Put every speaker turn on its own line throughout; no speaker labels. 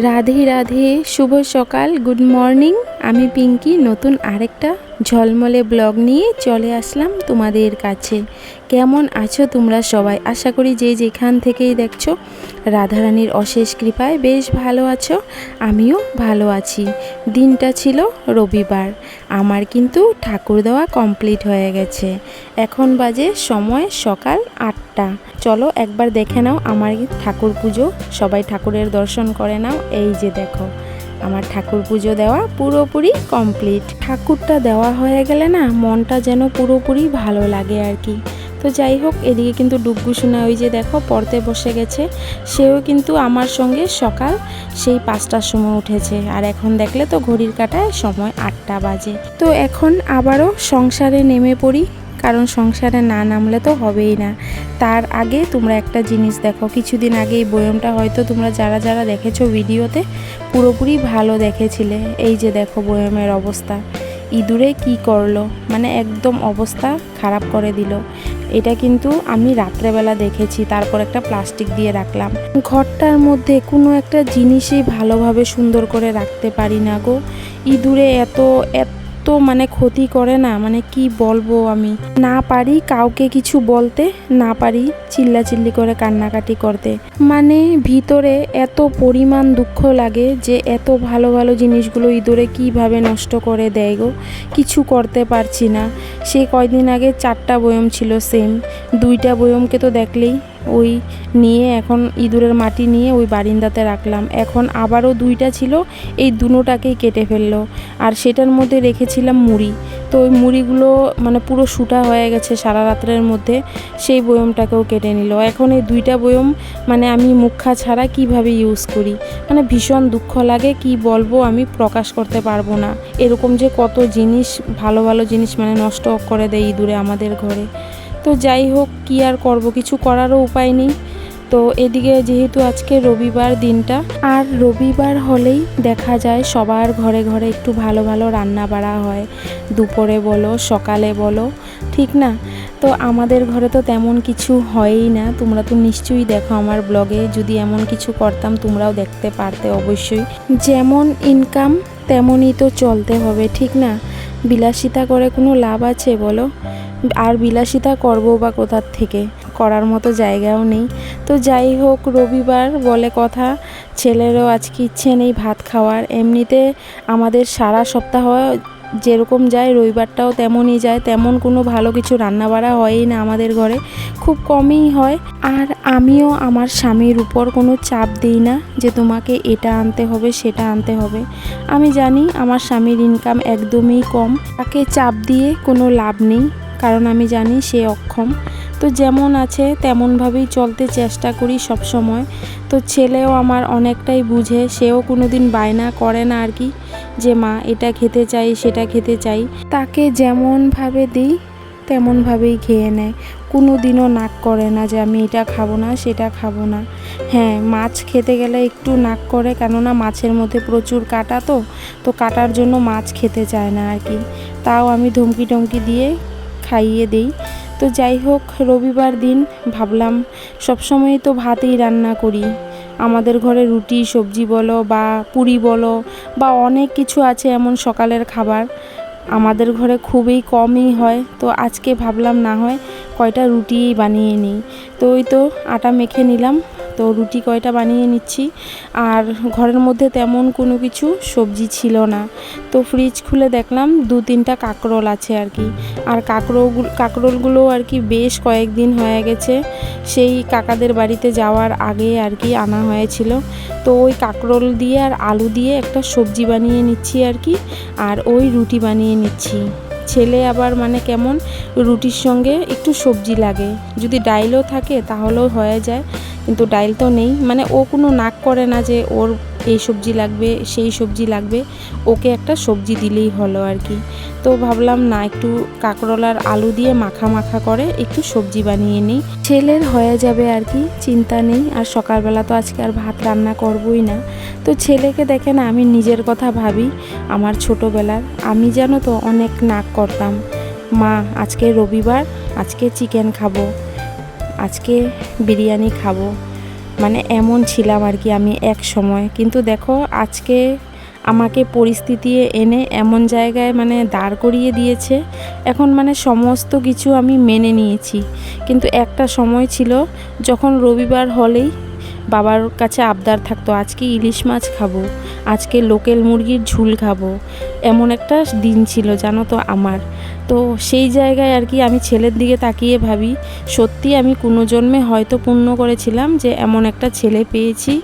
রাধে রাধে শুভ সকাল good morning. আমি পিঙ্কি, নতুন আরেকটা ঝলমলে ব্লগ নিয়ে চলে আসলাম তোমাদের কাছে। কেমন আছো তোমরা সবাই? আশা করি যে যেখান থেকেই দেখছ, রাধারানীর অশেষ কৃপায় বেশ ভালো আছো, আমিও ভালো আছি। দিনটা ছিল রবিবার, আমার কিন্তু ঠাকুর দেওয়া কমপ্লিট হয়ে গেছে। এখন বাজে সময় সকাল আটটা। চলো একবার দেখে নাও আমার ঠাকুর পুজো, সবাই ঠাকুরের দর্শন করে নাও। এই যে দেখো আমার ঠাকুর পুজো দেওয়া পুরোপুরি কমপ্লিট ঠাকুরটা দেওয়া হয়ে গেলে না, মনটা যেন পুরোপুরি ভালো লাগে আর কি। তো যাই হোক, এদিকে কিন্তু ডুগ্গু শোনা ওই যে দেখো, পড়তে বসে গেছে। সেও কিন্তু আমার সঙ্গে সকাল সেই পাঁচটার সময় উঠেছে। আর এখন দেখলে তো ঘড়ির কাটায় সময় আটটা বাজে। তো এখন আবারও সংসারে নেমে পড়ি। কারণ সংসারে না নামলে তো হবেই না। তার আগে তোমরা একটা জিনিস দেখো, কিছুদিন আগে এই বয়মটা হয়তো তোমরা যারা যারা দেখেছ ভিডিওতে পুরোপুরি ভালো দেখেছিলে। এই যে দেখো বয়মের অবস্থা। ইঁদুরে কি করল? মানে একদম অবস্থা খারাপ করে দিল। এটা কিন্তু আমি রাত্রেবেলা দেখেছি, তারপর একটা প্লাস্টিক দিয়ে রাখলাম। ঘরটার মধ্যে কোনো একটা জিনিসই ভালোভাবে সুন্দর করে রাখতে পারি না গো। ইঁদুরে এত এত মানে ক্ষতি করে না মানে কি বলব আমি? না পারি কাউকে কিছু বলতে, না পারি চিল্লাচিল্লি করে কান্নাকাটি করতে। মানে ভিতরে এত পরিমাণ দুঃখ লাগে যে এত ভালো ভালো জিনিসগুলো ইঁদুরে কীভাবে নষ্ট করে দেয় গো? কিছু করতে পারছি না। সে কয়দিন আগে চারটা বয়ম ছিল সেম দুইটা বয়মকে তো দেখলেই ওই নিয়ে এখন ইঁদুরের মাটি নিয়ে ওই বারিন্দাতে রাখলাম। এখন আবারও দুইটা ছিল, এই দুটোটাকেই কেটে ফেলল। আর সেটার মধ্যে রেখেছিলাম মুড়ি। তো ওই মুড়িগুলো মানে পুরো শুটা হয়ে গেছে সারা রাত্রের মধ্যে, সেই বয়মটাকেও কেটে নিল। এখন এই দুইটা বয়ম মানে আমি মুখা ছাড়া কীভাবে ইউজ করি? মানে ভীষণ দুঃখ লাগে, কি বলব আমি প্রকাশ করতে পারব না। এরকম যে কত জিনিস, ভালো ভালো জিনিস মানে নষ্ট করে দেয় ইঁদুরে আমাদের ঘরে। তো যাই হোক, কি আর করব? কিছু করারও উপায় নেই। তো এদিকে যেহেতু আজকে রবিবার দিনটা, আর রবিবার হলেই দেখা যায় সবার ঘরে ঘরে একটু ভালো ভালো রান্না বাড়া হয়। দুপুরে বলো, সকালে বলো, ঠিক না? তো আমাদের ঘরে তো তেমন কিছু হয়ই না। তোমরা তো নিশ্চয়ই দেখো আমার ব্লগে, যদি এমন কিছু করতাম তোমরাও দেখতে পারতে অবশ্যই। যেমন ইনকাম তেমনই তো চলতে হবে, ঠিক না? বিলাসিতা করে কোনো লাভ আছে বলো? আর বিলাসিতা করব বা কোথার থেকে? করার মতো জায়গাও নেই। তো যাই হোক, রবিবার বলে কথা, ছেলেরও আজকে ইচ্ছে নেই ভাত খাওয়ার। এমনিতে আমাদের সারা সপ্তাহ যেরকম যায়, রবিবারটাও তেমনই যায়, তেমন কোনো ভালো কিছু রান্না বাড়া হয়ই না আমাদের ঘরে, খুব কমই হয়। আর আমিও আমার স্বামীর উপর কোনো চাপ দিই না যে তোমাকে এটা আনতে হবে, সেটা আনতে হবে। আমি জানি আমার স্বামীর ইনকাম একদমই কম, তাকে চাপ দিয়ে কোনো লাভ নেই, কারণ আমি জানি সে অক্ষম। তো যেমন আছে, তেমনভাবেই চলতে চেষ্টা করি সব সময় তো ছেলেও আমার অনেকটাই বুঝে, সেও কোনো দিন বায়না করে না আর কি। যে মা, এটা খেতে চাই, সেটা খেতে চাই। তাকে যেমনভাবে দিই, তেমনভাবেই খেয়ে নেয়। কোনো দিনও নাক করে না যে, আমি এটা খাব না, সেটা খাব না। হ্যাঁ মাছ খেতে গেলে একটু নাক করে, কেননা মাছের মধ্যে প্রচুর কাটা তো তো কাটার জন্য মাছ খেতে চায় না আর কি। তাও আমি ধমকি টমকি দিয়ে খাইয়ে দিই। তো যাই হোক, রবিবার দিন ভাবলাম সবসময় তো ভাতেই রান্না করি। আমাদের ঘরে রুটি, সবজি বলো বা পুরি বলো বা অনেক কিছু আছে এমন সকালের খাবার। আমাদের ঘরে খুবই কমই হয়, তো আজকে ভাবলাম না হয় কয়টা রুটিই বানিয়ে নিই। তো ওই তো আটা মেখে নিলাম তো রুটি কয়টা বানিয়ে নিচ্ছি। আর ঘরের মধ্যে তেমন কোনো কিছু সবজি ছিল না। তো ফ্রিজ খুলে দেখলাম দু তিনটা কাঁকরোল আছে আর কি। আর কাঁকরোলগুলো কাঁকরোলগুলো আর কি বেশ কয়েকদিন হয়ে গেছে। সেই কাকাদের বাড়িতে যাওয়ার আগে আর কি আনা হয়েছিল। তো ওই কাঁকরোল দিয়ে আর আলু দিয়ে একটা সবজি বানিয়ে নিচ্ছি আর কি। আর ওই রুটি বানিয়ে নিচ্ছি। ছেলে আবার মানে কেমন রুটির সঙ্গে একটু সবজি লাগে। যদি ডাইলও থাকে তাহলেও হয়ে যায়। কিন্তু ডাইল তো নেই। মানে ও কোনো নাক করে না যে ওর এই সবজি লাগবে, সেই সবজি লাগবে। ওকে একটা সবজি দিলেই হলো আর কি। তো ভাবলাম, না, একটু কাঁকরোল আর আলু দিয়ে মাখা মাখা করে একটু সবজি বানিয়ে নিই। ছেলের হয়ে যাবে আর কি, চিন্তা নেই। আর সকালবেলা তো আজকে আর ভাত রান্না করবই না। তো ছেলেকে দেখে না আমি নিজের কথা ভাবি, আমার ছোটোবেলার। আমি জানো তো অনেক নাক করতাম। মা, আজকে রবিবার, আজকে চিকেন খাব। আজকে বিরিয়ানি খাব। মানে এমন ছিলাম আর কি আমি এক সময়। কিন্তু দেখো, আজকে আমাকে পরিস্থিতি এনে এমন জায়গায় মানে দাঁড় করিয়ে দিয়েছে। এখন মানে সমস্ত কিছু আমি মেনে নিয়েছি। কিন্তু একটা সময় ছিল যখন রবিবার হলেই বাবার কাছে আবদার থাকতো, আজকে ইলিশ মাছ খাব, আজকে লোকেল মুরগির ঝুল খাব। এমন একটা দিন ছিল জানো তো আমার। তো সেই জায়গায় আর কি আমি ছেলের দিকে তাকিয়ে ভাবি, সত্যি আমি কোনো জন্মে হয়তো পূর্ণ করেছিলাম যে এমন একটা ছেলে পেয়েছি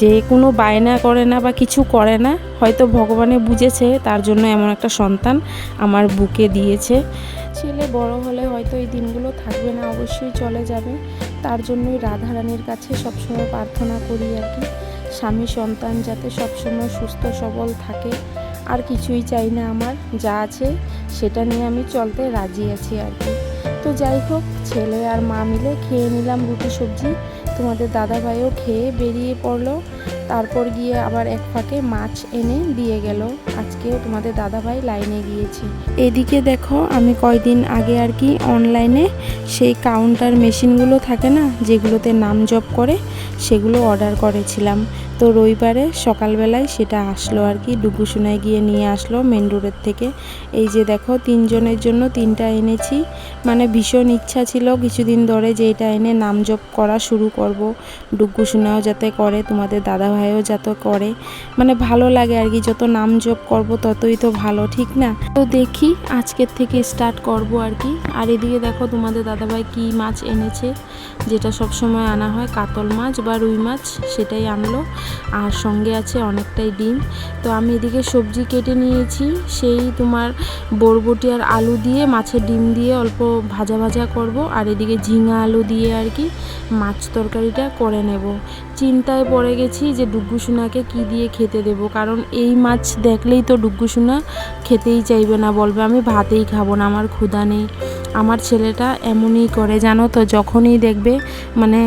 যে কোনো বায়না করে না বা কিছু করে না, হয়তো ভগবানে বুঝেছে তার জন্য এমন একটা সন্তান আমার বুকে দিয়েছে। ছেলে বড় হলে হয়তো এই দিনগুলো থাকবে না, অবশ্যই চলে যাবে। তার জন্যই রাধারানীর কাছে সবসময় প্রার্থনা করি আর কি। স্বামী সন্তান যাতে সবসময় সুস্থ সবল থাকে। আর কিছুই চাই না আমার, যা আছে সেটা নিয়ে আমি চলতে রাজি আছি আর কি। তো যাই হোক, ছেলে আর মা মিলে খেয়ে নিলাম রুটি সবজি। তোমাদের দাদা ভাইও খেয়ে বেরিয়ে পড়ল। তারপর গিয়ে আবার এক ফাঁকে মাছ এনে দিয়ে গেল। আজকেও তোমাদের দাদা ভাই লাইনে গিয়েছে। এদিকে দেখো, আমি কয়দিন আগে আর কি অনলাইনে সেই কাউন্টার মেশিনগুলো থাকে না, যেগুলোতে নাম জপ করে, সেগুলো অর্ডার করেছিলাম। তো রবিবারে সকালবেলায় সেটা আসলো আর কি। ডুগুসোনায় গিয়ে নিয়ে আসলো মেন রোডের থেকে। এই যে দেখো, তিনজনের জন্য তিনটা এনেছি। মানে ভীষণ ইচ্ছা ছিল কিছুদিন ধরে যে এটা এনে নাম জপ করা শুরু করব। ডুগুসোনাও যাতে করে, তোমাদের দাদাভাইও যাতে করে। মানে ভালো লাগে আর কি, যত নাম জপ করব ততই তো ভালো, ঠিক না? তো দেখি আজকের থেকে স্টার্ট করব আর কি। আর এদিকে দেখো তোমাদের দাদাভাই কি মাছ এনেছে, যেটা সব সময় আনা হয়, কাতল মাছ বা রুই মাছ, সেটাই আনলো। আর সঙ্গে আছে অনেকটাই ডিম। তো আমি এদিকে সবজি কেটে নিয়েছি, সেই তোমার বরবটি আর আলু দিয়ে, মাছের ডিম দিয়ে অল্প ভাজা ভাজা করব। আর এদিকে ঝিঙা আলু দিয়ে আর কি মাছ তরকারিটা করে নেব। চিন্তায় পড়ে গেছি যে ডুগ্গুসোনাকে কি দিয়ে খেতে দেব, কারণ এই মাছ দেখলেই তো ডুগ্গুসোনা খেতেই চাইবে না, বলবে আমি ভাতেই খাব না, আমার ক্ষুধা নেই। আমার ছেলেটা এমনই করে, জানো তো, যখনই দেখবে মানে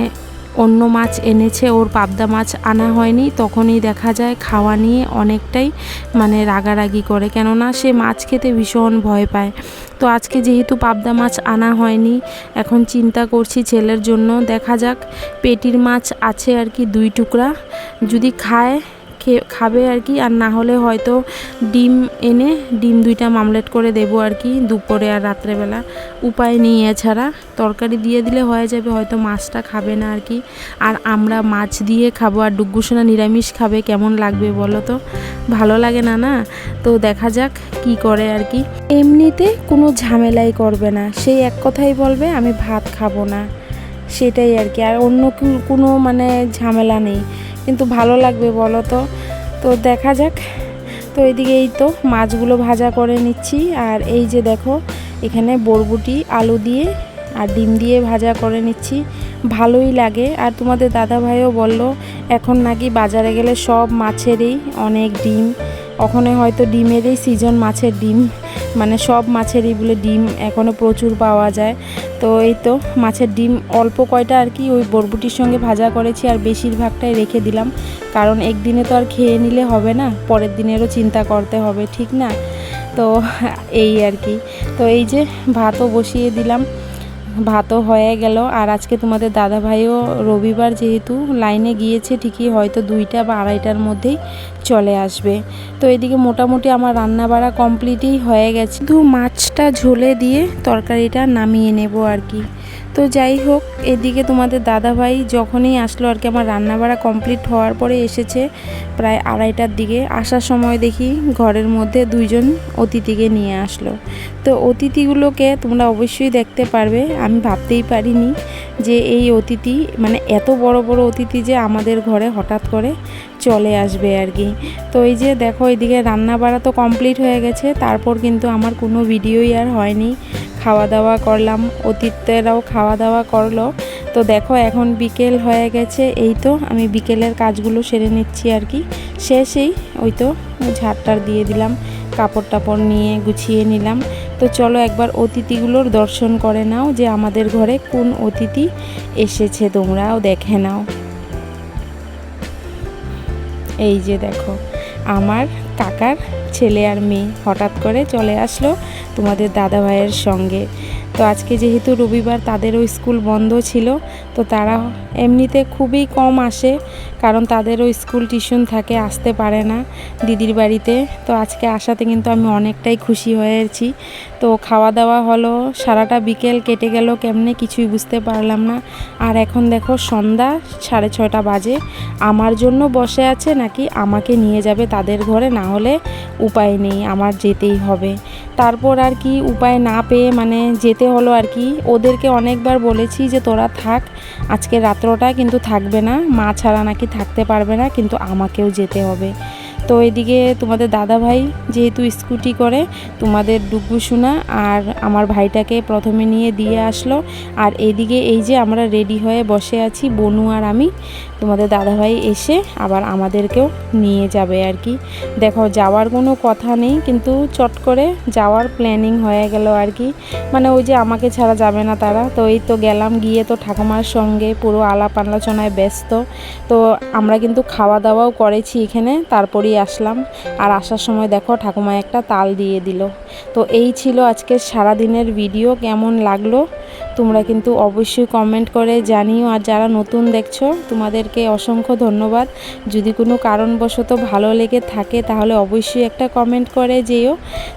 অন্য মাছ এনেছে, ওর পাবদা মাছ আনা হয়নি। তখনই দেখা যায় খাওয়া নিয়ে অনেকটাই মানে রাগারাগি করে, কেননা সে মাছ খেতে ভীষণ ভয় পায়। তো আজকে যেহেতু পাবদা মাছ আনা হয়নি, এখন চিন্তা করছি ছেলের জন্য। দেখা যাক, পেটির মাছ আছে আর কি দুই টুকরা। যদি খায় খাবে আর কি। আর না হলে হয়তো ডিম এনে ডিম দুইটা মামলেট করে দেবো আর কি দুপুরে আর রাত্রেবেলা। উপায় নেই এছাড়া। তরকারি দিয়ে দিলে হয়ে যাবে, হয়তো মাছটা খাবে না আর কি। আর আমরা মাছ দিয়ে খাব। আর ডুগ্গুসোনা নিরামিষ খাবে, কেমন লাগবে বলো তো? ভালো লাগে না না? তো দেখা যাক কি করে আর কি। এমনিতে কোনো ঝামেলাই করবে না। সেই এক কথাই বলবে, আমি ভাত খাব না। সেটাই আর কি। আর অন্য কোনো মানে ঝামেলা নেই। কিন্তু ভালো লাগবে বলো তো। তো দেখা যাক। তো এদিকে এই তো মাছগুলো ভাজা করে নিচ্ছি। আর এই যে দেখো, এখানে বরবটি, আলু দিয়ে আর ডিম দিয়ে ভাজা করে নিচ্ছি। ভালোই লাগে। আর তোমাদের দাদা ভাইও বলল, এখন নাকি বাজারে গেলে সব মাছেরই অনেক ডিম। ওখানে হয়তো ডিমেরই সিজন মাছের ডিম। মানে সব মাছেরই বলে ডিম এখনও প্রচুর পাওয়া যায়। তো এই তো মাছের ডিম অল্প কয়টা আর কি, ওই বরবুটির সঙ্গে ভাজা করেছি আর বেশিরভাগটাই রেখে দিলাম। কারণ একদিনে তো আর খেয়ে নিলে হবে না, পরের দিনেরও চিন্তা করতে হবে, ঠিক না? তো এই আর কি। তো এই যে ভাতও বসিয়ে দিলাম। ভাতও হয়ে গেল। আর আজকে তোমাদের দাদা ভাইও রবিবার যেহেতু লাইনে গিয়েছে, ঠিকই হয়তো দুইটা বা আড়াইটার মধ্যেই চলে আসবে। তো এদিকে মোটামুটি আমার রান্না বাড়া কমপ্লিটই হয়ে গেছে। শুধু মাছটা ঝোলে দিয়ে তরকারিটা নামিয়ে নেব আর কি। তো যাই হোক, এদিকে তোমাদের দাদাভাই যখনই আসলো আর কি, আমার রান্নাবাড়া কমপ্লিট হওয়ার পরে এসেছে প্রায় আড়াইটার দিকে। আসার সময় দেখি ঘরের মধ্যে দুইজন অতিথিকে নিয়ে আসলো। তো অতিথিগুলোকে তোমরা অবশ্যই দেখতে পারবে, আমি ভাবতেই পারিনি যে এই অতিথি মানে এত বড় বড় অতিথি যে আমাদের ঘরে হঠাৎ করে চলে আসবে আর কি। তো এই যে দেখো, এদিকে রান্না বাড়া তো কমপ্লিট হয়ে গেছে, তারপর কিন্তু আমার কোনো ভিডিওই আর হয়নি। খাওয়া দাওয়া করলাম, অতিথিরাও খাওয়া দাওয়া করল। তো দেখো এখন বিকেল হয়ে গেছে, এই তো আমি বিকেলের কাজগুলো সেরে নিচ্ছি আর কি। শেষেই ওই তো ঝাড়টার দিয়ে দিলাম কাপড় টাপড় নিয়ে গুছিয়ে নিলাম। তো চলো একবার অতিথিগুলোর দর্শন করে নাও যে আমাদের ঘরে কোন অতিথি এসেছে, তোমরাও দেখে নাও। এই যে দেখো, আমার কাকার ছেলে আর মেয়ে হঠাৎ করে চলে আসলো তোমাদের দাদা ভাইয়ের সঙ্গে। তো আজকে যেহেতু রবিবার তাদেরও স্কুল বন্ধ ছিল, তো তারা এমনিতে খুবই কম আসে, কারণ তাদেরও স্কুল টিউশন থাকে, আসতে পারে না দিদির বাড়িতে। তো আজকে আসাতে কিন্তু আমি অনেকটাই খুশি হয়েছি। তো খাওয়া দাওয়া হলো, সারাটা বিকেল কেটে গেল, কেমনে কিছুই বুঝতে পারলাম না। আর এখন দেখো সন্ধ্যা, সাড়ে ছয়টা বাজে। আমার জন্য বসে আছে নাকি আমাকে নিয়ে যাবে তাদের ঘরে? না হলে উপায় নেই, আমার যেতেই হবে। তারপর আর কি উপায় না পেয়ে মানে যেতে হলো আর কি। ওদেরকে অনেকবার বলেছি যে, তোরা থাক আজকে রাত্রটা কিন্তু থাকবে না। মা ছাড়া নাকি থাকতে পারবে না, কিন্তু আমাকেও যেতে হবে। তো এদিকে তোমাদের দাদা ভাই যেহেতু স্কুটি করে, তোমাদের ডুগু শোনা আর আমার ভাইটাকে প্রথমে নিয়ে দিয়ে আসলো। আর এদিকে এই যে আমরা রেডি হয়ে বসে আছি, বনু আর আমি, তোমাদের দাদাভাই এসে আবার আমাদেরকেও নিয়ে যাবে আর কি। দেখো, যাওয়ার কোনো কথা নেই, কিন্তু চট করে যাওয়ার প্ল্যানিং হয়ে গেল আর কি। মানে ওই যে আমাকে ছাড়া যাবে না তারা। তো এই তো গেলাম, গিয়ে তো ঠাকুমার সঙ্গে পুরো আলাপ আলোচনায় ব্যস্ত। তো আমরা কিন্তু খাওয়া দাওয়াও করেছি এখানে তারপরেই আসলাম। আর আসার সময় দেখো ঠাকুমা একটা তাল দিয়ে দিল। তো এই ছিল আজকের সারাদিনের ভিডিও কেমন লাগল? তোমরা কিন্তু অবশ্যই কমেন্ট করে জানিও। আর যারা নতুন দেখছ, তোমাদেরকে অসংখ্য ধন্যবাদ। যদি কোনো কারণবশত ভালো লেগে থাকে, তাহলে অবশ্যই একটা কমেন্ট করে যেও।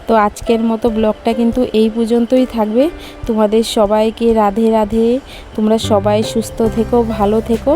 তো আজকের মতো ব্লগটা কিন্তু এই পর্যন্তই থাকবে। তোমাদের সবাইকে রাধে রাধে। তোমরা সবাই সুস্থ থেকো, ভালো থেকো।